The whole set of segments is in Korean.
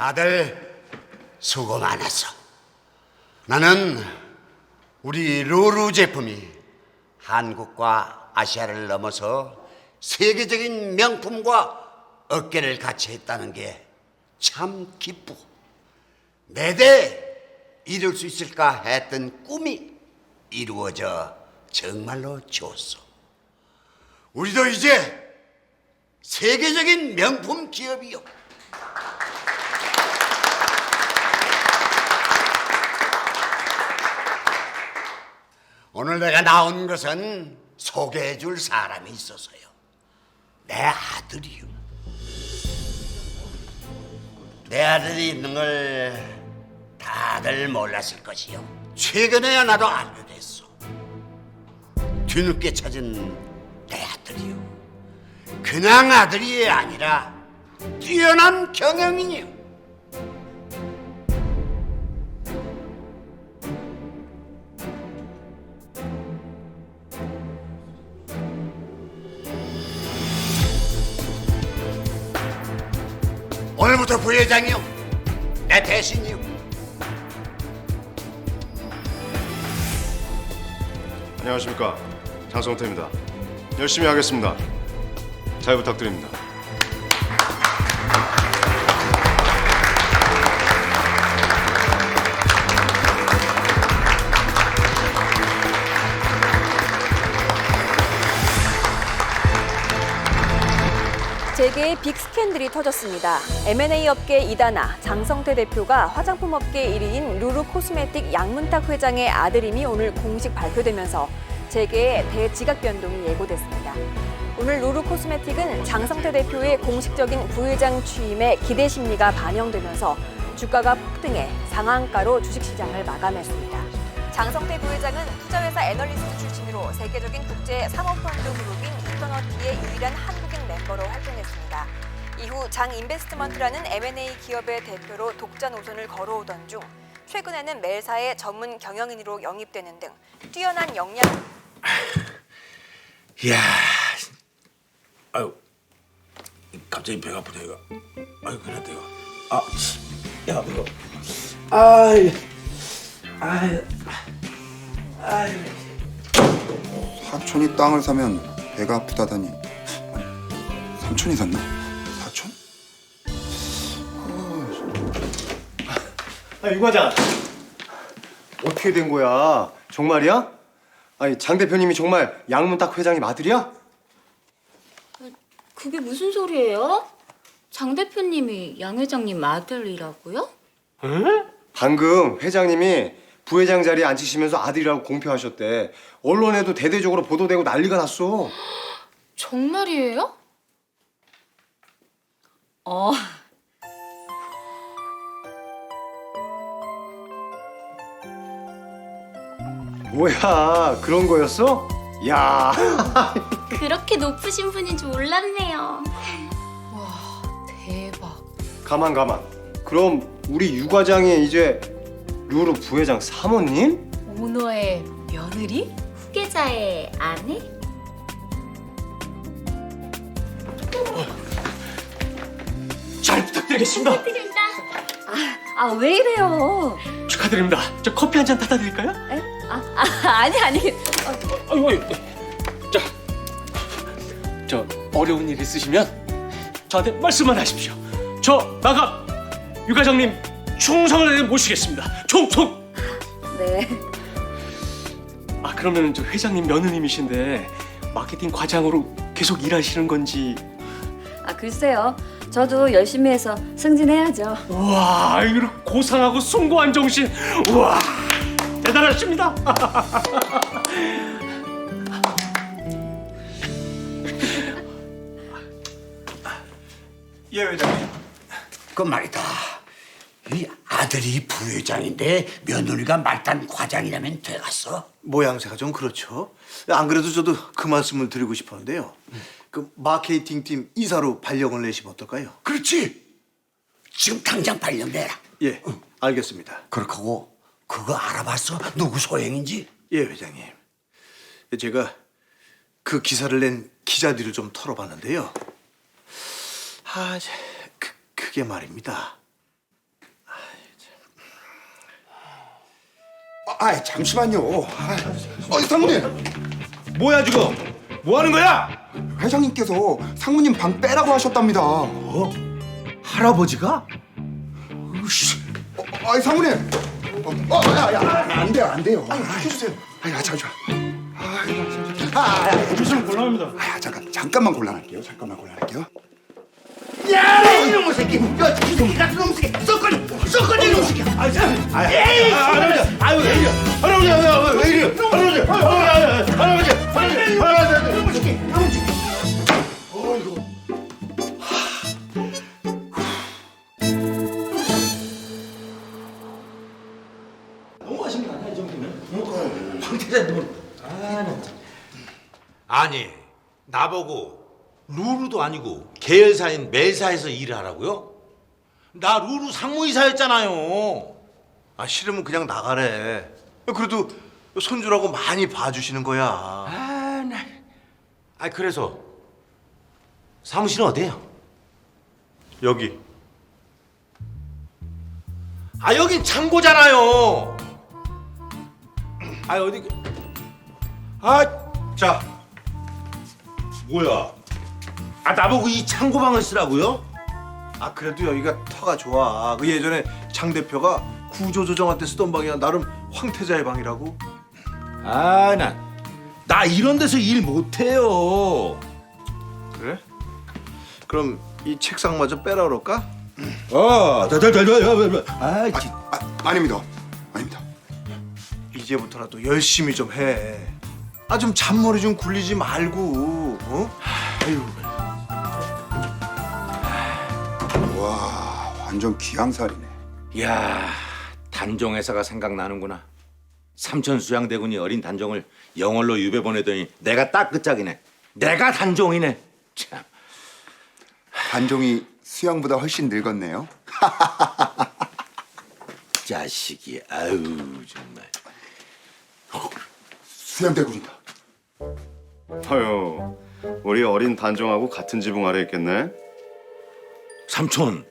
다들 수고 많았어. 나는 우리 루루 제품이 한국과 아시아를 넘어서 세계적인 명품과 어깨를 같이 했다는 게 참 기쁘고 내 대 이룰 수 있을까 했던 꿈이 이루어져 정말로 좋았어. 우리도 이제 세계적인 명품 기업이요. 오늘 내가 나온 것은 소개해 줄 사람이 있어서요. 내 아들이요. 내 아들이 있는 걸 다들 몰랐을 것이요. 최근에야 나도 알게 됐어. 뒤늦게 찾은 내 아들이요. 그냥 아들이 아니라 뛰어난 경영인이요. 오늘부터 부회장이요. 내 대신이요. 안녕하십니까 장성태입니다. 열심히 하겠습니다. 잘 부탁드립니다. 재계의 빅 스캔들이 터졌습니다. M&A 업계 이다나 장성태 대표가 화장품 업계 1위인 루루 코스메틱 양문탁 회장의 아들임이 오늘 공식 발표되면서 재계의 대지각 변동이 예고됐습니다. 오늘 루루 코스메틱은 장성태 대표의 공식적인 부회장 취임에 기대 심리가 반영되면서 주가가 폭등해 상한가로 주식시장을 마감했습니다. 장성태 부회장은 투자회사 애널리스트 출신으로 세계적인 국제 사모펀드 그룹인 이터너티의 유일한 한국인 멤버로 활동했습니다. 이후 장 인베스트먼트라는 M&A 기업의 대표로 독자 노선을 걸어오던 중 최근에는 멜사의 전문 경영인으로 영입되는 등 뛰어난 역량 이야, 아유, 갑자기 배가 아프다 이거. 아유, 그랬다 이거. 아, 야 이거. 아이, 아이, 아이. 사촌이 땅을 사면 배가 아프다더니 아니, 삼촌이 샀나? 사촌? 아, 유 과장 어떻게 된 거야? 정말이야? 아니 장 대표님이 정말 양문탁 회장님 아들이야? 그게 무슨 소리예요? 장 대표님이 양 회장님 아들이라고요? 방금 회장님이 부회장 자리에 앉히시면서 아들이라고 공표하셨대. 언론에도 대대적으로 보도되고 난리가 났어. 정말이에요? 어, 뭐야 그런 거였어? 야 그렇게 높으신 분인 줄 몰랐네요. 대박. 가만 가만. 그럼 우리 유 과장이 이제 루루 부회장 사모님? 오너의 며느리? 후계자의 아내? 잘 부탁드리겠습니다. 드린다. 아왜 이래요? 축하드립니다. 저 커피 한 잔 타다 드릴까요? 아, 아 아니 아니 아이고, 아이고. 자, 저 어려운 일 있으시면 저한테 말씀만 하십시오. 저 나갑 유 과장님 충성을 다해 모시겠습니다. 총총. 네. 아 그러면 저 회장님 며느님이신데 마케팅 과장으로 계속 일하시는 건지. 아 글쎄요. 저도 열심히 해서 승진해야죠. 와, 이거 고상하고 숭고한 정신. 와, 대단하십니다. 예 회장님. 그 말이다. 이 아들이 부회장인데 며느리가 말단 과장이라면 돼갔어. 모양새가 좀 그렇죠. 안 그래도 저도 그 말씀을 드리고 싶었는데요. 그 마케팅 팀 이사로 발령을 내시면 어떨까요? 그렇지. 지금 당장 발령내라. 예, 알겠습니다. 그렇게 하고 그거 알아봤어? 누구 소행인지? 예, 회장님. 제가 그 기사를 낸 기자들을 좀 털어봤는데요. 아, 그, 그게 말입니다. 아, 잠시만요. 아, 어, 상무님, 뭐야 지금? 뭐 하는 거야? 회장님께서 상무님 방 빼라고 하셨답니다. 할아버지가? 으씨. 어, 아, 상무님. 어, 어, 야, 야, 안 돼요, 안 돼요. 해주세요. 아, 야, 잠시만. 아, 잠시만. 아, 야, 조심 곤란합니다. 아, 잠깐, 잠깐만 곤란할게요. 잠깐만 곤란할게요. 야 이놈의 새끼. 야이 같은 놈 새끼. 썩거리 썩거리 이놈 새끼 아 참. 에이 할아버지, 아유 왜 이래? 할아버지, 왜, 왜 이래? 할아버지, 할아버지, 할아버지, 할아버지, 할아버지. 이놈의 새끼 이놈의 새끼. 아니 나보고 루루도 아니고 계열사인 매사에서 일을 하라고요? 나 루루 상무이사였잖아요. 아 싫으면 그냥 나가래. 그래도 손주라고 많이 봐주시는 거야. 아, 나. 아 그래서 사무실은 어디예요? 여기. 아 여긴 창고잖아요. 아 어디? 그- 아 자, 뭐야? 아 나보고 이 창고방을 쓰라고요? 아 그래도 여기가 터가 좋아. 그 예전에 장 대표가 구조조정할 때 쓰던 방이야. 나름 황태자의 방이라고. 아, 나, 나 이런 데서 일 못해요. 그래? 그럼 이 책상마저 빼라 그럴까? 어, 저, 저, 저. 아, 지, 아, 아닙니다. 아닙니다. 이제부터라도 열심히 좀 해. 아 좀 잔머리 좀 굴리지 말고. 어? 와, 완전 귀향살이네. 야, 단종 회사가 생각나는구나. 삼천 수양대군이 어린 단종을 영월로 유배 보내더니 내가 딱그 짝이네. 내가 단종이네. 참. 단종이 수양보다 훨씬 늙었네요. 자식이, 아유 정말. 수양대군이다. 아유, 우리 어린 단종하고 같은 지붕 아래 있겠네. 삼촌.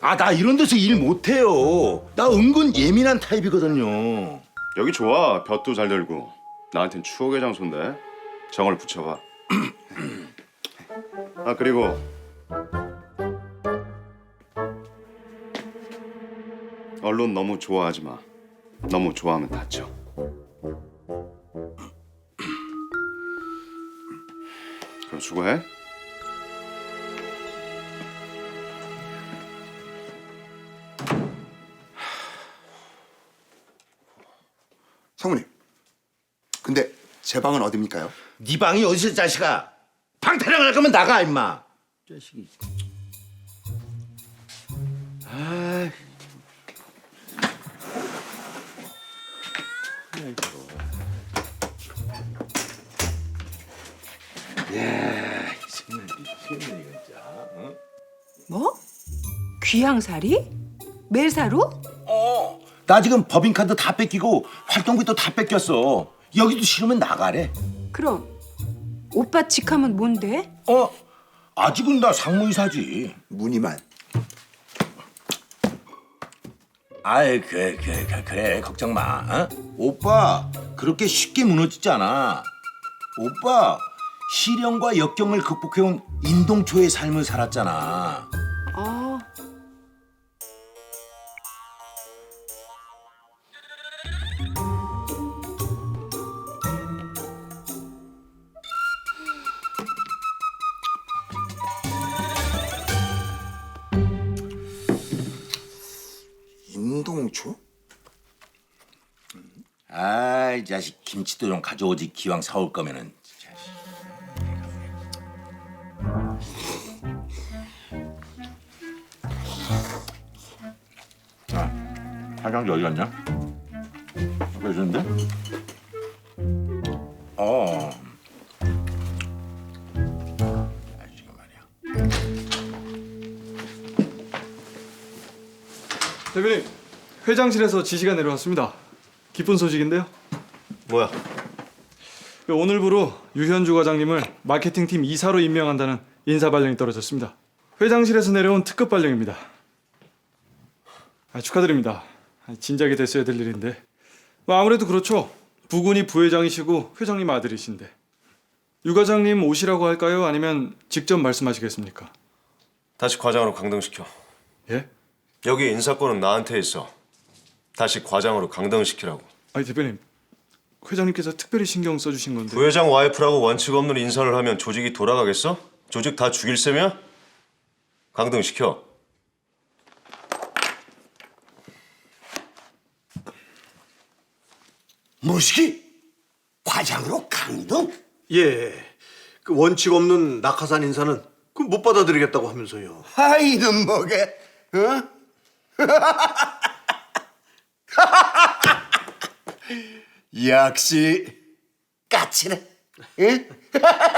아, 나 이런 데서 일 못해요. 나 은근 예민한 타입이거든요. 여기 좋아. 볕도 잘 들고. 나한텐 추억의 장소인데. 정을 붙여봐. 아 그리고 언론 너무 좋아하지 마. 너무 좋아하면 다쳐. 그럼 수고해. 근데 제 방은 어딥니까요? 네 방이 어디서 자식아? 방 타령할 거면 나가 임마. 자식이. 아. 야, 정말 미치겠네 이거 진짜. 뭐? 귀향살이? 매사로? 어, 나 지금 법인카드 다 뺏기고 활동비도 다 뺏겼어. 여기도 싫으면 나가래. 그럼 오빠 직함은 뭔데? 어, 아직은 나 상무이사지. 무늬만. 아이 그래 그래 그래, 그래 걱정 마 어? 오빠 그렇게 쉽게 무너지지 않아 오빠 시련과 역경을 극복해온 인동초의 삶을 살았잖아 아, 인동초? 아이 자식 김치도 좀 가져오지 기왕 사올 거면은 자식. 아, 화장지 어디 갔냐? 아까 있었는데? 어. 자식이 말이야. 대표님, 회장실에서 지시가 내려왔습니다. 기쁜 소식인데요. 뭐야? 오늘부로 유현주 과장님을 마케팅팀 이사로 임명한다는 인사 발령이 떨어졌습니다. 회장실에서 내려온 특급 발령입니다. 아, 축하드립니다. 아, 진작에 됐어야 될 일인데 뭐 아무래도 그렇죠. 부군이 부회장이시고 회장님 아들이신데 유 과장님 오시라고 할까요? 아니면 직접 말씀하시겠습니까? 다시 과장으로 강등시켜. 예? 여기 인사권은 나한테 있어. 다시 과장으로 강등시키라고. 아니 대표님 회장님께서 특별히 신경 써주신 건데 부회장 와이프라고 원칙 없는 인사를 하면 조직이 돌아가겠어? 조직 다 죽일 셈이야? 강등시켜. 무식이 과장으로 강등? 예. 그 원칙 없는 낙하산 인사는 그 못 받아들이겠다고 하면서요. 아이는 뭐게? 어? 역시 까칠해. 응?